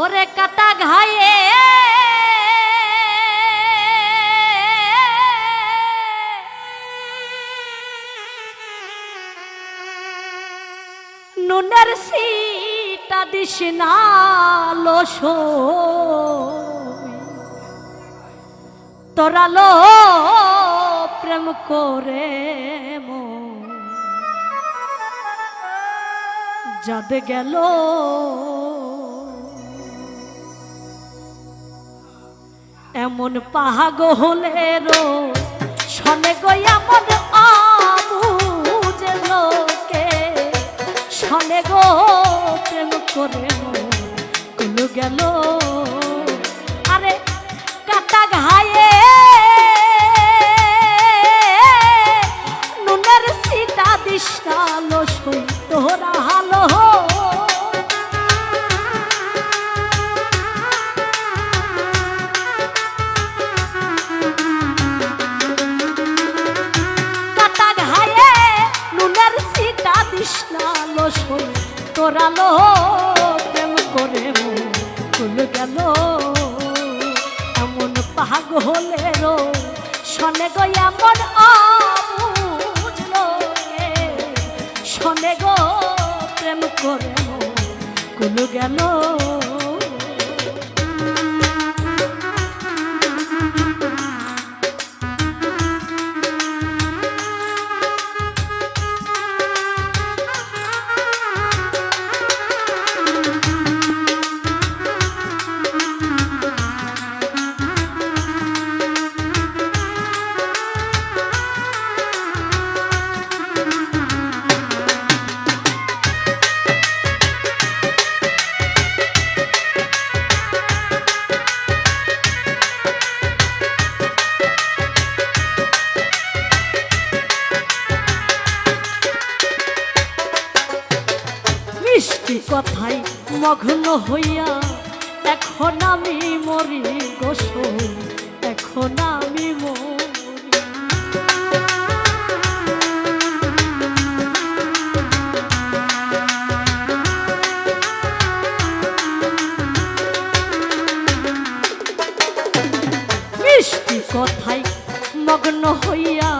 ওরে কাটা ঘায়ে। নুনের সিটা দিস না লোস তোরালো প্রেম করে মো। গেল এমন পাহাগ হলেরও শনে গই এমন আবুজে লোকে। শনে গো প্রেম করে কুলু গেল। তোরালো, প্রেম করে ভুল গেল। এমন পাগলের শনে গো, এমন শোনে গো, প্রেম করে কুল গেল। কথাই মগ্ন হইয়া, এখন আমি মরি গোসল এখন আমি মিষ্টি কথাই মগ্ন হইয়া,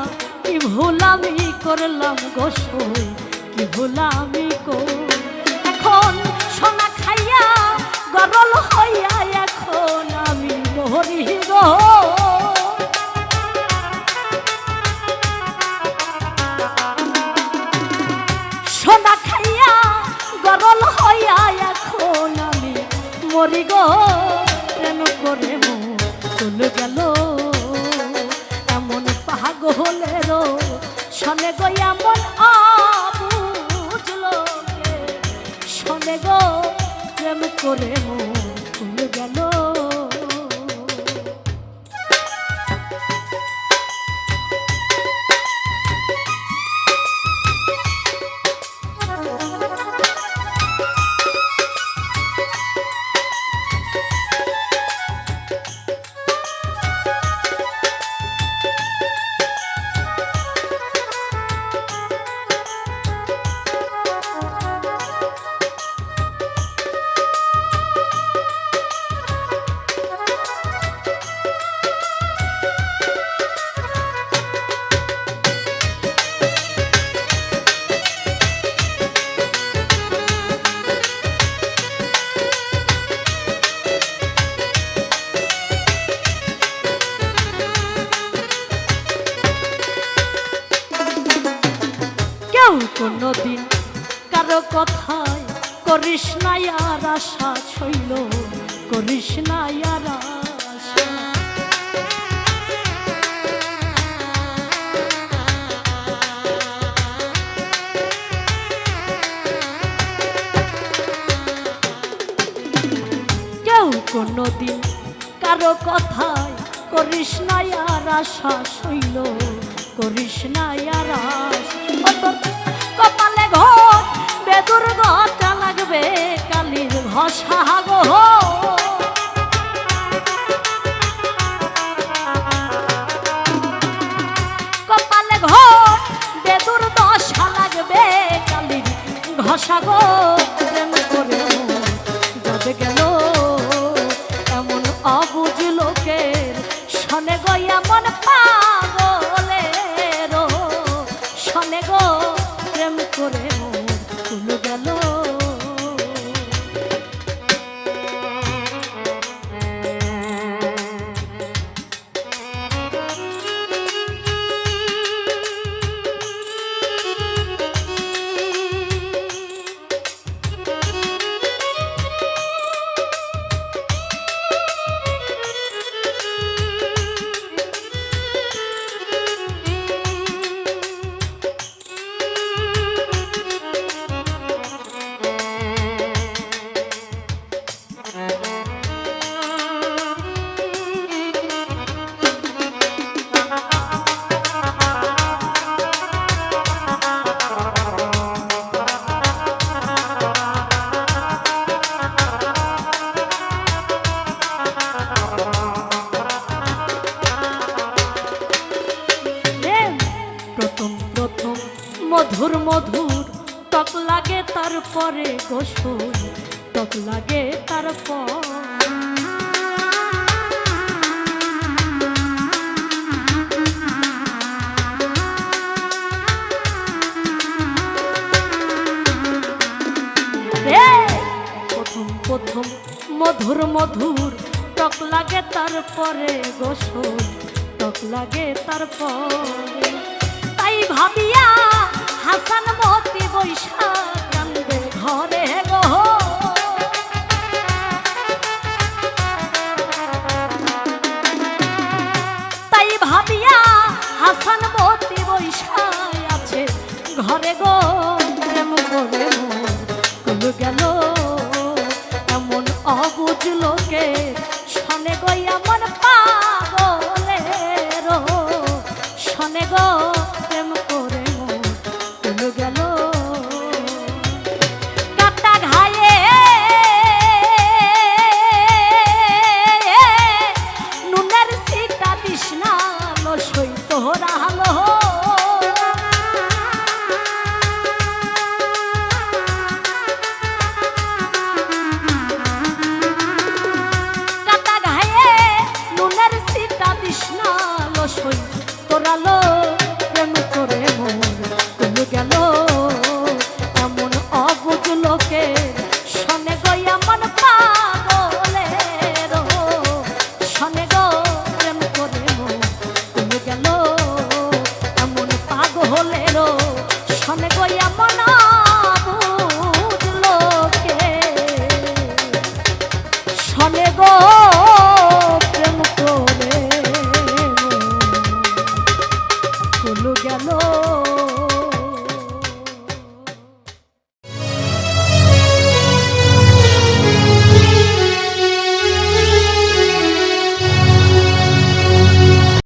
কি ভুল আমি করলাম গোসল কি ভুল আমি কর গরল হইয়া এখন আমি মরি গো। সোনা খাইয়া গরল হইয়া এখন আমি মরি গো। কেন করে চলে গেল? এমন পাহাগ হলেরও শনে গো, এমন করে চলে কোনোদিন কারও কথায় করিস না আর আশা ছইল, করিস না আর আশা। কেউ কারও কথায় করিস না আর আশা শৈল করিস না আর আশ। ঘষা গো মধুর মধুর, টক লাগে তারপরে গোসল, টক লাগে তারপর। প্রথম মধুর মধুর, টক লাগে তারপরে গোসল, টক লাগে তারপর। তাই ভাবিয়া হাসান মত